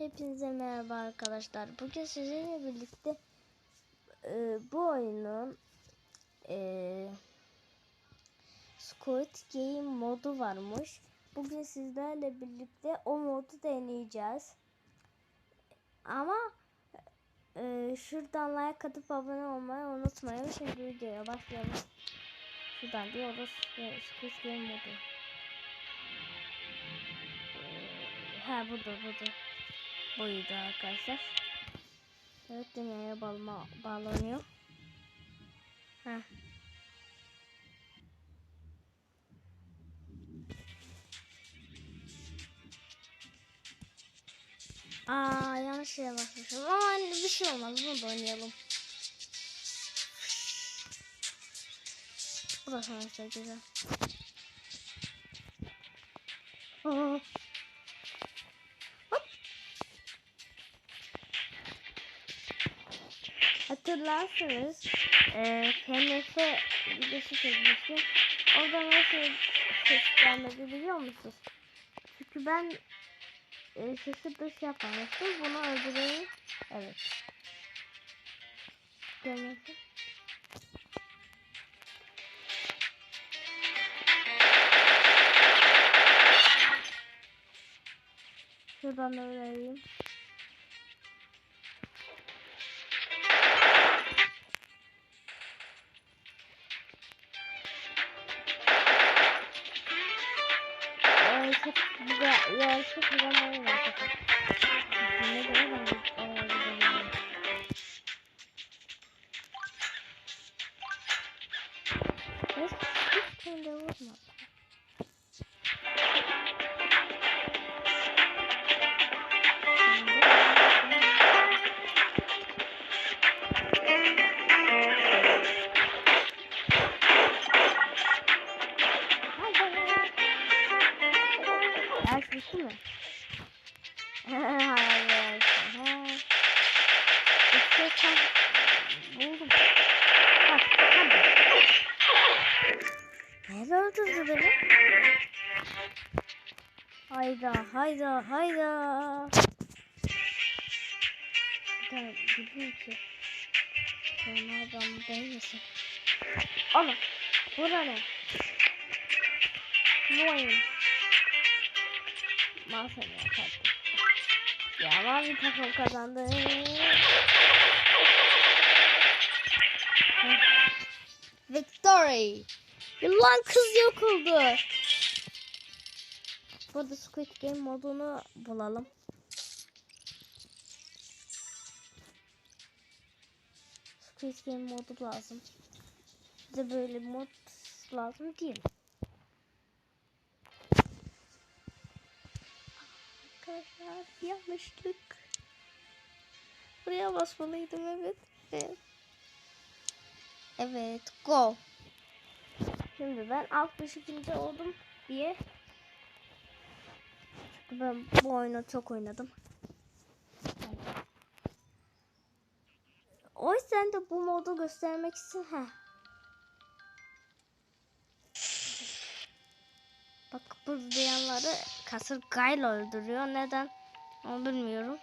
Hepinize merhaba arkadaşlar. Bugün sizinle birlikte e, bu oyunun e, Squid Game modu varmış. Bugün sizlerle birlikte o modu deneyeceğiz. Ama e, şuradan like atıp abone olmayı unutmayın. Şimdi videoya başlayalım. Şuradan diyoruz. Squid Game modu. E, ha burada burada buydu arkadaşlar. Evet dünyaya bağlama, bağlanıyor. Heh. Aa yanlış yere basmışım ama hani bir şey olmaz bunu da oynayalım. Bu da sonuçta güzel. Aa. Hatırlarsınız e, PMF videosu çekmiştim. Orada nasıl ses gelmedi biliyor musunuz? Çünkü ben e, sesi dış yapmamıştım. Bunu öldüreyim. Evet. PMF. Şuradan öğreneyim. Ders bitti mi? Hayır. Tam buldum. Bak hadi. Nerede öldürdü beni? Hayda hayda hayda. Bir tane gideyim ki. Sonra adam değmesin. Ana. Bura ne? Bu oyun. Mahsene yapardım. Ya mavi takım kazandı. Victory. Yılan kız yok oldu. Burada Squid Game modunu bulalım. Squid Game modu lazım. Bize böyle mod lazım değil. Arkadaşlar yanlışlık. Buraya basmalıydım evet. Evet. Evet go. Şimdi ben 62. oldum diye. Çünkü ben bu oyunu çok oynadım. O yüzden de bu modu göstermek için ha. Bak bu diyenleri kasırgayla öldürüyor. Neden? Onu bilmiyorum.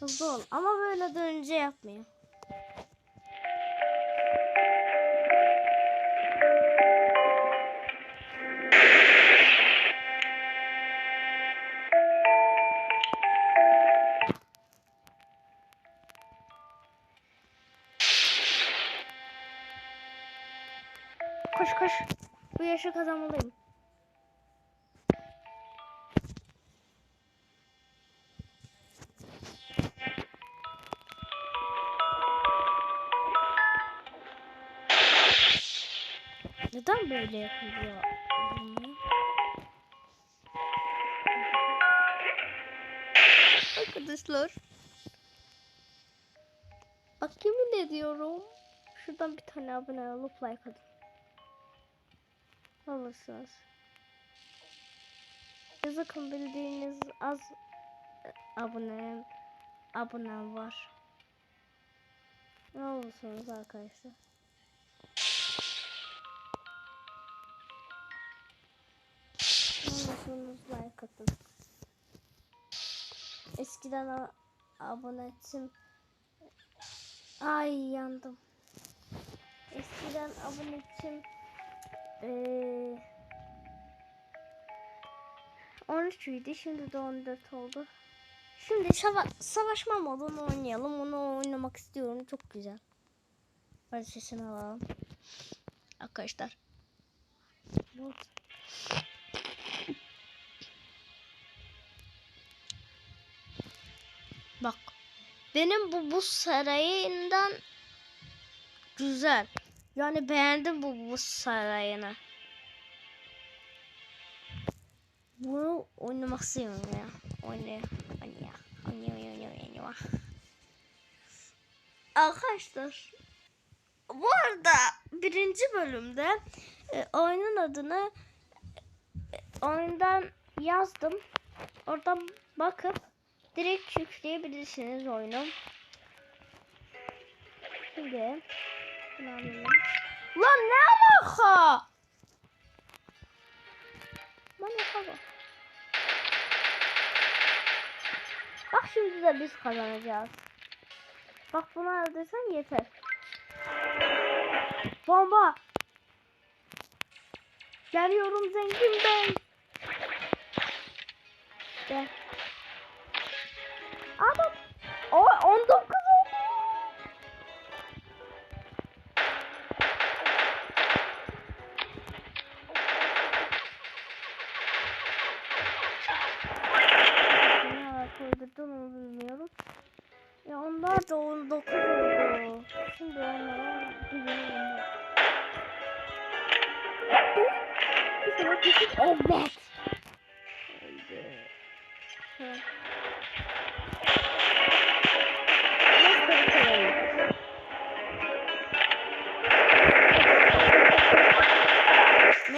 Hızlı ol. Ama böyle dönünce yapmıyor. Koş koş. Bu yaşı kazanmalıyım. Neden böyle yapılıyor? bunu? Arkadaşlar. Bak yemin ediyorum. Şuradan bir tane abone olup like atın. Alırsınız. Yazıkın bildiğiniz az e, abone abonem var. Ne olursunuz arkadaşlar. Olursunuz like atın. eskiden a- abonetim ay yandım. Eskiden abonetim eee 13 idi şimdi de 14 oldu. Şimdi sava- savaşma modunu oynayalım. Onu oynamak istiyorum. Çok güzel. Hadi sesini alalım. Arkadaşlar. Mod. Benim bu buz sarayından güzel. Yani beğendim bu buz sarayını. Bunu oynamak istiyorum ya. Oynaya. Oynaya. Oynaya. Oynaya. Oynaya. Arkadaşlar. Bu arada birinci bölümde e, oyunun adını e, oyundan yazdım. Oradan bakıp direkt yükleyebilirsiniz oyunu. Şimdi bunu alayım. Lan ne alaka? Bak. Şimdi de biz kazanacağız. Bak bunu öldürsen yeter. Bomba. Geliyorum zengin ben. Gel.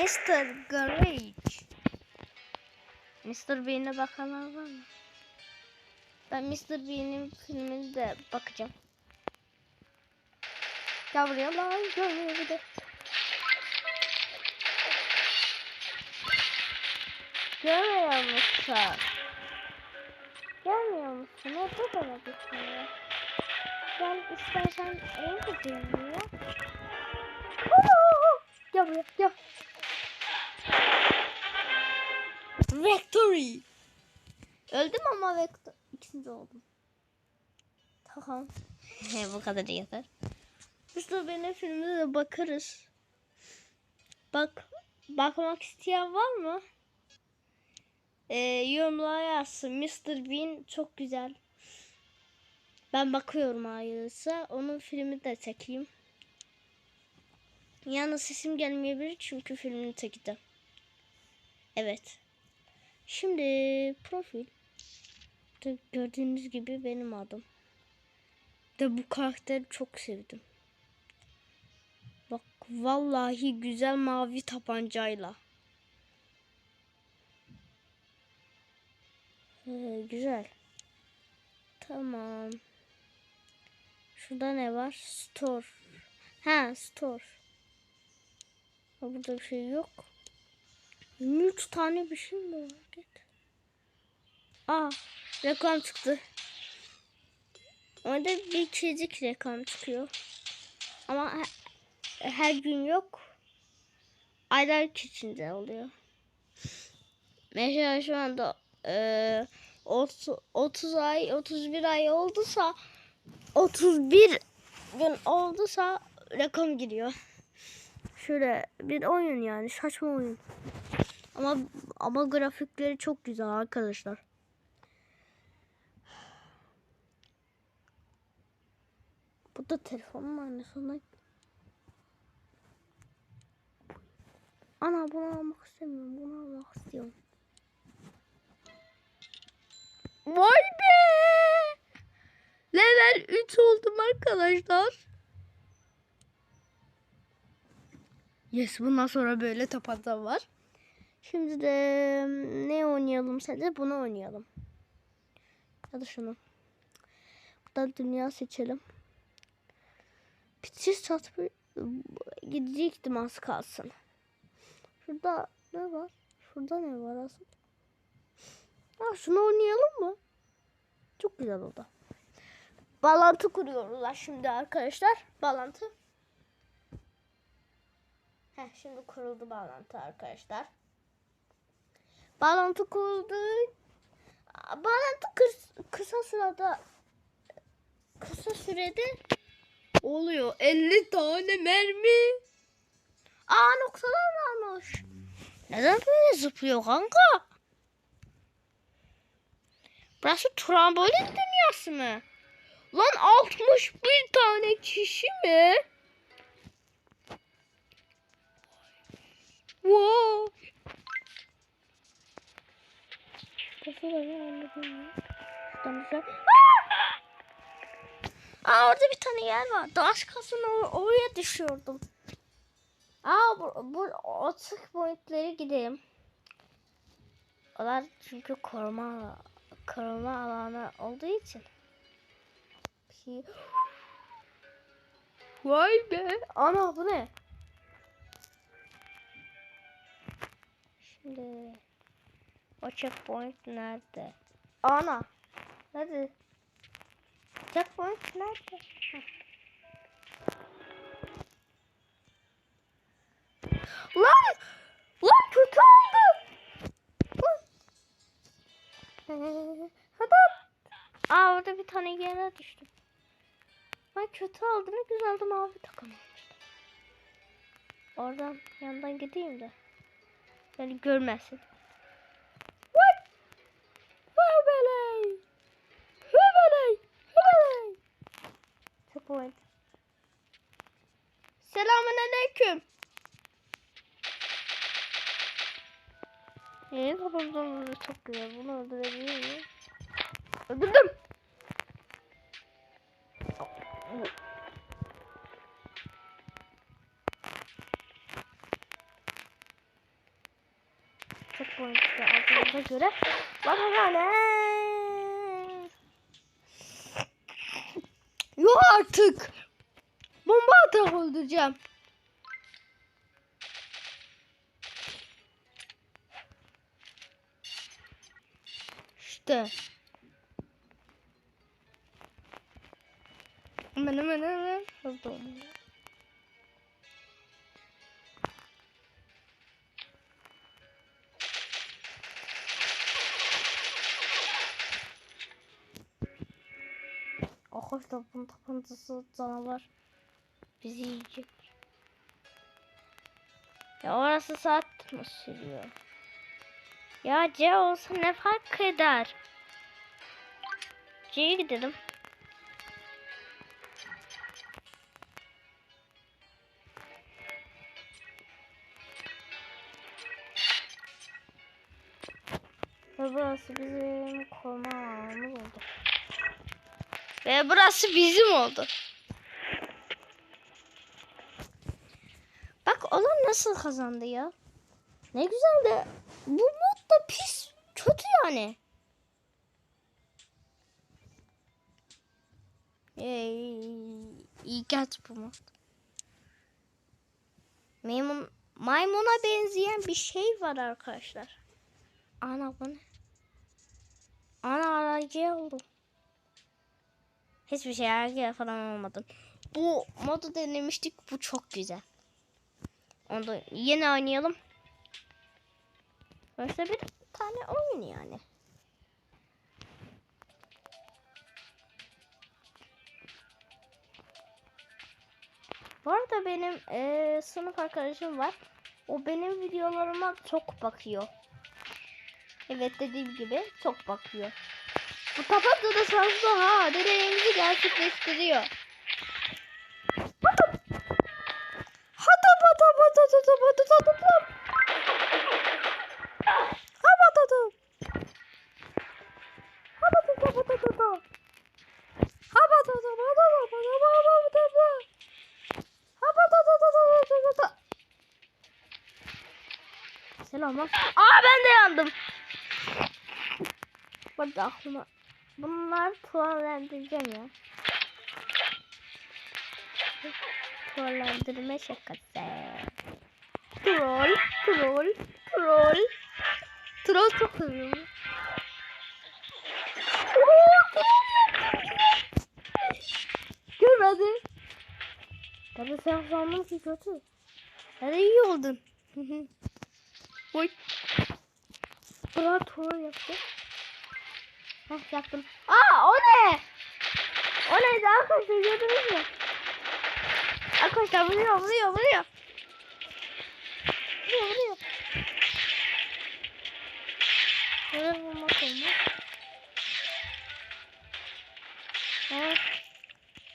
Mr. Garage. Mr. Bean'e bakanlar var mı? Ben Mr. Bean'in filmini de bakacağım. Buraya lan görmüyor de. Musun? Görmüyor musun? Orada da ne düşünüyor? Gel istersen en güzelini ya. Gel buraya gel. Victory. Öldüm ama Vector ikinci oldum. Tamam. He bu kadar yeter. De benim filmde de bakarız. Bak bakmak isteyen var mı? Ee, yorumlara yazsın. Mr. Bean çok güzel. Ben bakıyorum ayrıca. Onun filmi de çekeyim. Yalnız sesim gelmeyebilir çünkü filmini çekeceğim. Evet. Şimdi profil. Gördüğünüz gibi benim adım. De bu karakteri çok sevdim. Bak vallahi güzel mavi tabancayla. Ee, güzel. Tamam. Şurada ne var? Store. Ha store. Burada bir şey yok. 23 tane bir şey mi var? Aa reklam çıktı. Orada bir çizik reklam çıkıyor. Ama he- her gün yok. Aylar içinde oluyor. Mesela şu anda eee 30, 30 ay 31 ay olduysa 31 gün olduysa reklam giriyor. Şöyle bir oyun yani saçma oyun. Ama ama grafikleri çok güzel arkadaşlar. Bu da telefonun aynısında. Ana bunu almak istemiyorum. Bunu almak istiyorum. Vay be! Level 3 oldum arkadaşlar. Yes bundan sonra böyle tapanca var. Şimdi de ne oynayalım sence? Bunu oynayalım. Ya da şunu. Buradan dünya seçelim. Bitiş satmı gidecektim az kalsın. Şurada ne var? Şurada ne var aslında? Ha şunu oynayalım mı? Çok güzel oldu. Bağlantı kuruyorlar şimdi arkadaşlar. Bağlantı. Heh, şimdi kuruldu bağlantı arkadaşlar. Bağlantı kuruldu. Bağlantı kıs- kısa sırada kısa sürede oluyor. 50 tane mermi. Aa noktalar varmış. Neden böyle zıplıyor kanka? Burası trambolin dünyası mı? Lan 61 tane kişi mi? Wow. Şuradan güzel. Aa orada bir tane yer var. Daş kasın or- oraya düşüyordum. Aa bu, bu otuk boyutları gideyim. Onlar çünkü koruma koruma alanı olduğu için. Pi- Vay be. Ana bu ne? Şimdi o checkpoint nerede? Ana. Nerede? Checkpoint nerede? Lan! Lan kötü oldu. Hadi. Aa orada bir tane yere düştüm. Ben kötü oldu ne güzeldi mavi takım. Oradan yandan gideyim de. Beni görmesin. Checkpoint. Selamun aleyküm. İyi kafamdan çok güzel. Bunu öldürebilir miyim? Öldürdüm. Boyunca aldığımıza göre bakalım. Yok artık. Bomba atar öldüreceğim. İşte. Hemen hemen hemen. Hızlı olmalı. Bunun tapıntısı canavar bizi yiyecek. Ya orası saat mi sürüyor? Ya C olsa ne fark eder? C'ye gidelim. Ve burası bizim koruma alanımız oldu. Ve burası bizim oldu. Bak olan nasıl kazandı ya. Ne güzel de bu mod da pis kötü yani. Ey, iyi kötü bu mod. Maymun, maymuna benzeyen bir şey var arkadaşlar. Ana bu ne? Ana aracı oldum. Hiçbir şey aracı falan olmadım. Bu modu denemiştik. Bu çok güzel. Onu da yine oynayalım. Başta bir tane oyun yani. Bu arada benim eee, sınıf arkadaşım var. O benim videolarıma çok bakıyor. Evet dediğim gibi çok bakıyor. Bu tapatlı da şanslı ha. Dedelerimizi gerçekleştiriyor. Selamlar. Aa ben de yandım. Bak aklıma. Bunlar tuvallendireceğim ya. Tuvallendirme şakası. Troll, troll, troll. Troll çok hızlı. Görmedi. Tabii sen sandın ki kötü. Hadi iyi oldun. Oy. Bırak troll yaptı. Heh yaptım. Aa o ne? O neydi arkadaşlar gördünüz mü? Arkadaşlar vuruyor vuruyor vuruyor. Vuruyor vuruyor. Böyle vurmak olmaz.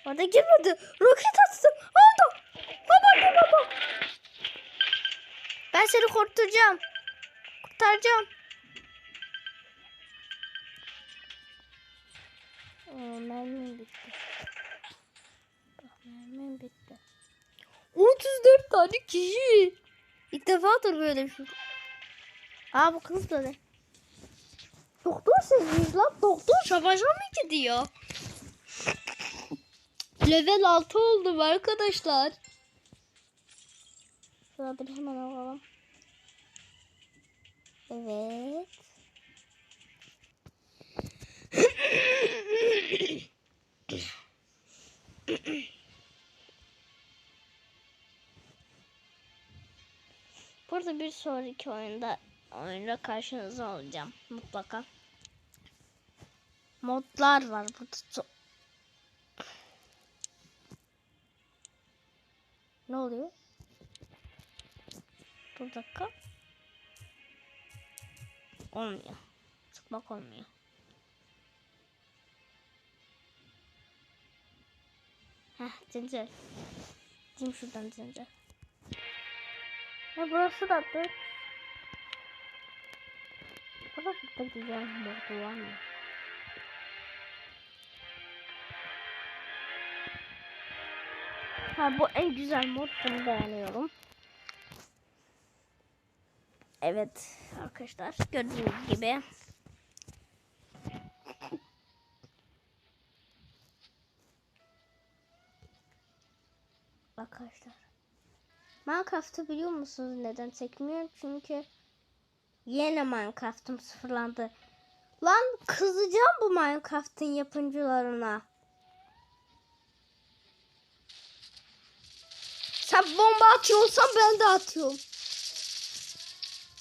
Orada girmedi. Roket attım. Oldu. Baba baba. Ben seni kurtaracağım. Kurtaracağım. Oo, mermim bitti. Bak mermim bitti. 34 tane kişi. İlk defadır böyle bir şey. Aa bu kız da ne? Doktor siz lan. Doktor savaşa mı gidiyor? Level 6 oldum arkadaşlar. Şuraları hemen alalım. Evet. Burada bir sonraki oyunda oyunda karşınızda olacağım mutlaka. Modlar var burada. Ne oluyor? Dur dakika. Olmuyor. Sıkmak olmuyor. Heh zincir. Gideyim şuradan zincir. Ya burası da dur. Burası da güzel modu var mı? Ha bu en güzel mod bunu beğeniyorum. Evet arkadaşlar gördüğünüz gibi. Arkadaşlar. Minecraft'ı biliyor musunuz neden çekmiyorum? Çünkü yine Minecraft'ım sıfırlandı. Lan kızacağım bu Minecraft'ın yapımcılarına. Sen bomba atıyorsan ben de atıyorum.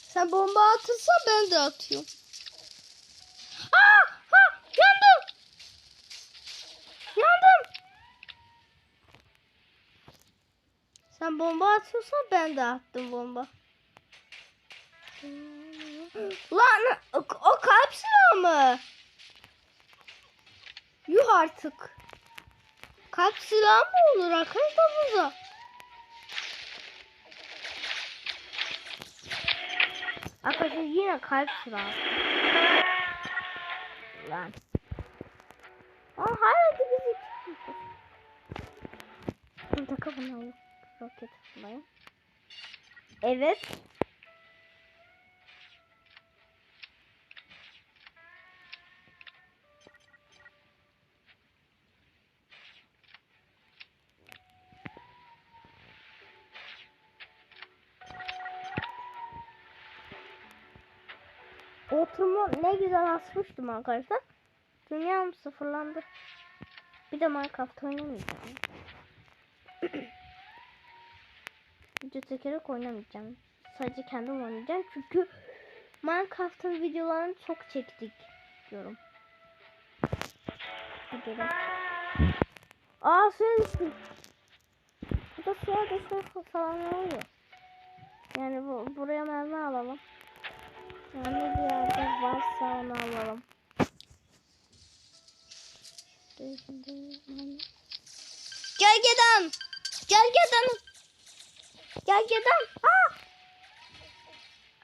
Sen bomba atırsan ben de atıyorum. Aa! Ha! Yandım! Yandım! Sen bomba atıyorsan ben de attım bomba. Lan o, o kalp silahı mı? Yuh artık. Kalp silahı mı olur arkadaşlar burada? Arkadaşlar yine kalp silahı. Lan. Aa hayır bizi. Dakika bunu alayım. Roket alayım. Evet. Oturumu ne güzel asmıştım arkadaşlar. Dünyam sıfırlandı. Bir de Minecraft oynamayacağım. Video çekerek oynamayacağım. Sadece kendim oynayacağım çünkü Minecraft'ın videolarını çok çektik diyorum. Gidelim. Aa suya düştüm. Bu da suya düşme falan oluyor. Yani bu, buraya mermi alalım. Yani bir yerde varsa onu alalım. Gel gedan. Gel gedan. Gel gedan. Aa!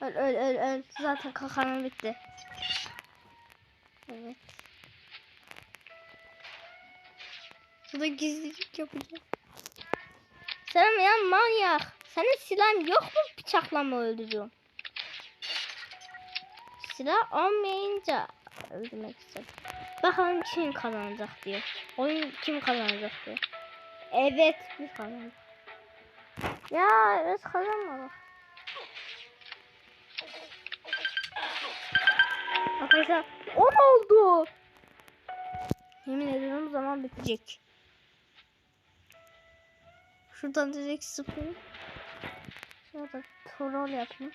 Öl öl öl öl. Zaten kalkanım bitti. Evet. Burada gizlilik yapacağım. Sen ya manyak. Senin silahın yok mu bıçakla mı öldürüyorsun? Silah olmayınca öldürmek istedim. Bakalım kim kazanacak diyor. Oyun kim kazanacak diyor. Evet biz kazandık. Ya evet kazanmadık. Arkadaşlar 10 oldu. Yemin ediyorum zaman bitecek. Şuradan direkt zıplayayım. Şurada troll yapayım.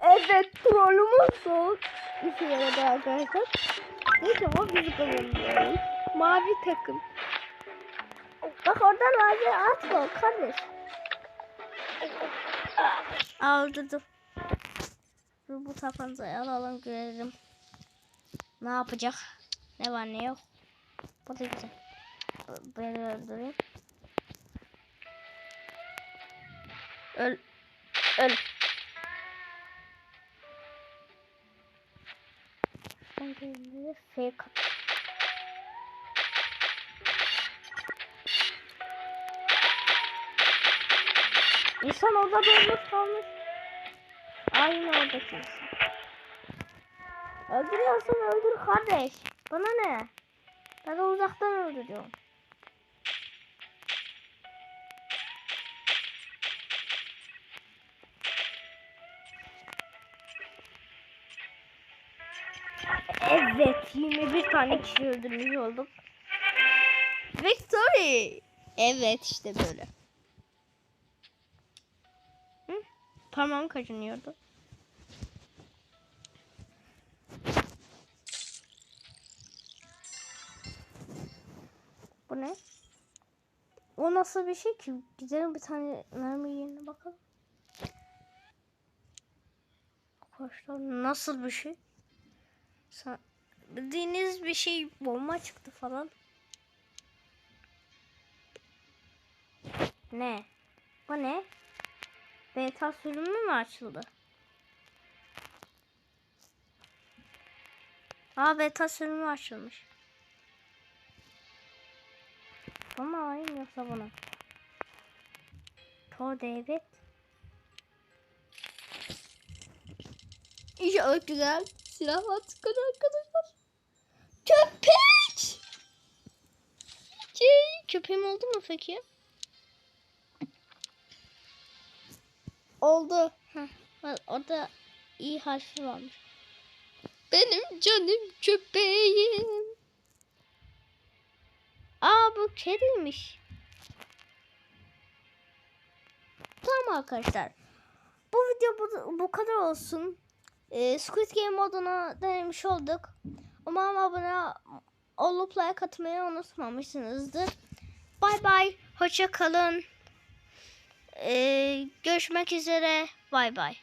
Evet trollümüz son. İşe yaradı arkadaşlar. Neyse o bizi kazanıyor. Mavi takım. Bak oradan mavi atma kardeş. Aldı dur. Dur bu tabancayı alalım görelim. Ne yapacak? Ne var ne yok. B- Beni öldüreyim. Öl. Öl. Ben de fake İnsan orada durmuş kalmış. Aynı oradaki insan. Öldürüyorsan öldür kardeş. Bana ne? Ben de uzaktan öldürüyorum. Evet 21 tane kişi öldürmüş olduk. Victory. Evet işte böyle. Parmağım kaçınıyordu. Bu ne? O nasıl bir şey ki? Gidelim bir tane mermi yerine bakalım. Arkadaşlar nasıl bir şey? Sa bildiğiniz bir şey bomba çıktı falan. Ne? Bu ne? Beta sürümü mü açıldı? Aa beta sürümü açılmış. Ama alayım yoksa bunu. To David. İnşallah güzel silahlar çıkar arkadaşlar. Köpek! Şey, köpeğim oldu mu peki? Oldu. Heh, orada iyi harfi varmış. Benim canım köpeğim. Aa bu kediymiş. Tamam arkadaşlar. Bu video bu, bu kadar olsun. Ee, Squid Game modunu denemiş olduk. Umarım abone olup like atmayı unutmamışsınızdır. Bay bay. Hoşça kalın. Ee, görüşmek üzere. Bay bay.